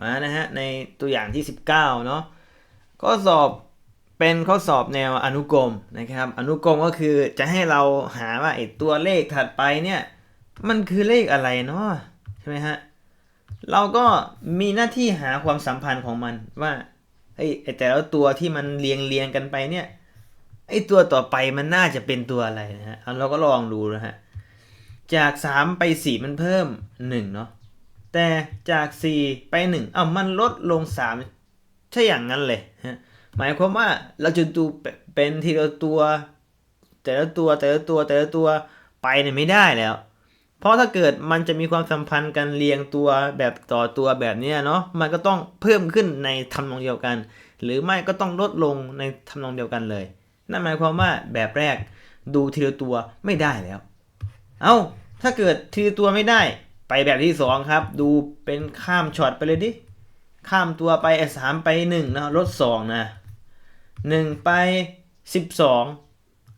มานะฮะในตัวอย่างที่ 19เนาะข้อสอบเป็นข้อสอบแนวอนุกรมนะครับ อนุกรมก็คือจะให้เราหาว่าไอ้ตัวเลขถัดไปเนี่ยมันคือเลขอะไรเนาะใช่ไหมฮะเราก็มีหน้าที่หาความสัมพันธ์ของมันว่าไอ้แต่ละตัวที่มันเรียงเรียงกันไปเนี่ยไอ้ตัวต่อไปมันน่าจะเป็นตัวอะไรนะฮะเอาเราก็ลองดูนะฮะจาก 3 ไป 4 มันเพิ่ม1เนาะ แต่จาก 4 ไป1อ้าวมันลดลง 3 ใช่อย่างนั้นเลยฮะหมายความว่าเราจะดูเป็นทีละตัว แต่ละตัวแต่ละตัวแต่ละตัวไปเนี่ยไม่ได้แล้ว เพราะถ้าเกิดมันจะมีความสัมพันธ์กันเรียงตัวแบบต่อตัวแบบนี้เนาะมันก็ต้องเพิ่มขึ้นในทำนองเดียวกัน หรือไม่ก็ต้องลดลงในทำนองเดียวกันเลย นั่นหมายความว่าแบบแรกดูทีละตัวไม่ได้แล้ว เอา้าถ้าเกิดทีละตัวไม่ได้ ไปแบบที่สองครับ ดูเป็นข้ามช็อตไปเลยดิ ข้ามตัวไปสามไปหนึ่งนะลดสองนะหนึ่งไปสิบสอง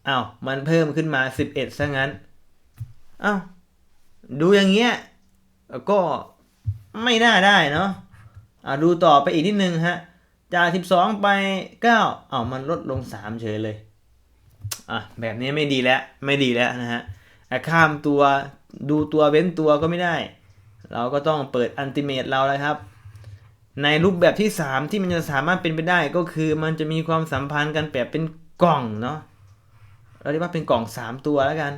อ้าวมันเพิ่มขึ้นมาสิบเอ็ดซะงั้นอ้าวดูอย่างเงี้ยก็ไม่น่าได้เนาะอ่าดูต่อไปอีกนิดนึงฮะจากสิบสองไปเก้าอ้าวมันลดลงสามเฉยเลยอะแบบนี้ไม่ดีแล้วไม่ดีแล้วนะฮะอะ ข้ามตัวดูตัวเว้นตัวก็ไม่ได้ เราก็ต้องเปิดอันติเมตเราแล้วครับ ในรูปแบบที่ 3 ที่มันจะสามารถเป็นไปได้ก็คือมันจะมีความสัมพันธ์กันแบบเป็นกล่องเนาะเราเรียกว่าเป็นกล่อง 3 ตัวแล้วกัน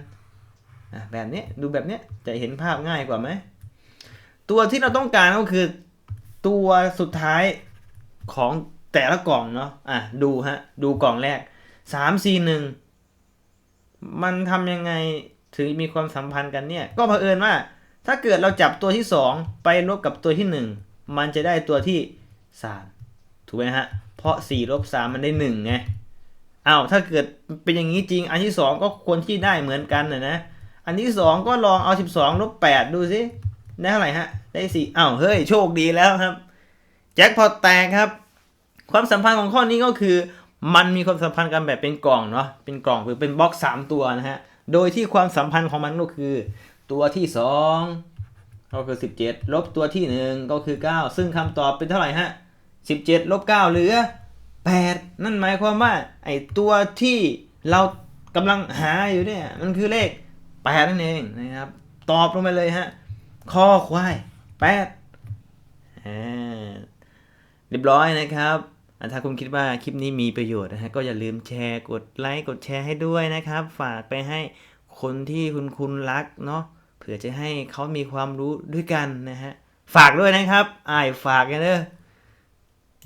อะแบบนี้ดูแบบนี้จะเห็นภาพง่ายกว่าไหมตัวที่เราต้องการก็คือตัวสุดท้ายของแต่ละกล่องเนาะอะดูฮะดูกล่องแรก 3 4 1 มันทำยังไง ถึงมีความสัมพันธ์กันเนี่ย ก็เผอิญว่า ถ้าเกิดเราจับตัวที่ 2 ไปลบกับตัวที่ 1 มันจะได้ตัวที่ 3 ถูกไหมฮะ เพราะ4ลบ3มันได้1ไงอ้าวถ้าเกิดเป็นอย่างนี้จริง อันที่ 2 ก็ควรที่ได้เหมือนกันนะนะ อันที่ 2 ก็ลองเอา 12ลบ8ดูสิได้เท่าไหร่ฮะ ได้4อ้าวเฮ้ยโชคดีแล้วครับ แจ็คพอตแตกครับ ความสัมพันธ์ของข้อนี้ก็คือ มันมีความสัมพันธ์กันแบบเป็นกล่องเนาะเป็นกล่องหรือเป็นบล็อก 3 ตัวนะฮะ โดยที่ความสัมพันธ์ของมันก็คือ ตัวที่2ก็คือ17ลบตัวที่1ก็คือ9ซึ่งคำตอบเป็นเท่าไหร่ฮะ17ลบ9เหลือ8นั่นหมายความว่าไอ้ตัวที่เรากำลังหาอยู่เนี่ยมันคือเลข8นั่นเองนะครับ ตอบลงไปเลยฮะคอควาย8อ่าเรียบร้อยนะครับ ถ้าคุณคิดว่าคลิปนี้มีประโยชน์นะฮะก็อย่าลืมแชร์กดไลค์กดแชร์ให้ด้วยนะครับ ฝากไปให้คนที่คุณคุณรักเนาะเผื่อจะให้เขามีความรู้ด้วยกันนะฮะฝากด้วยนะครับอายฝากกันเด้อ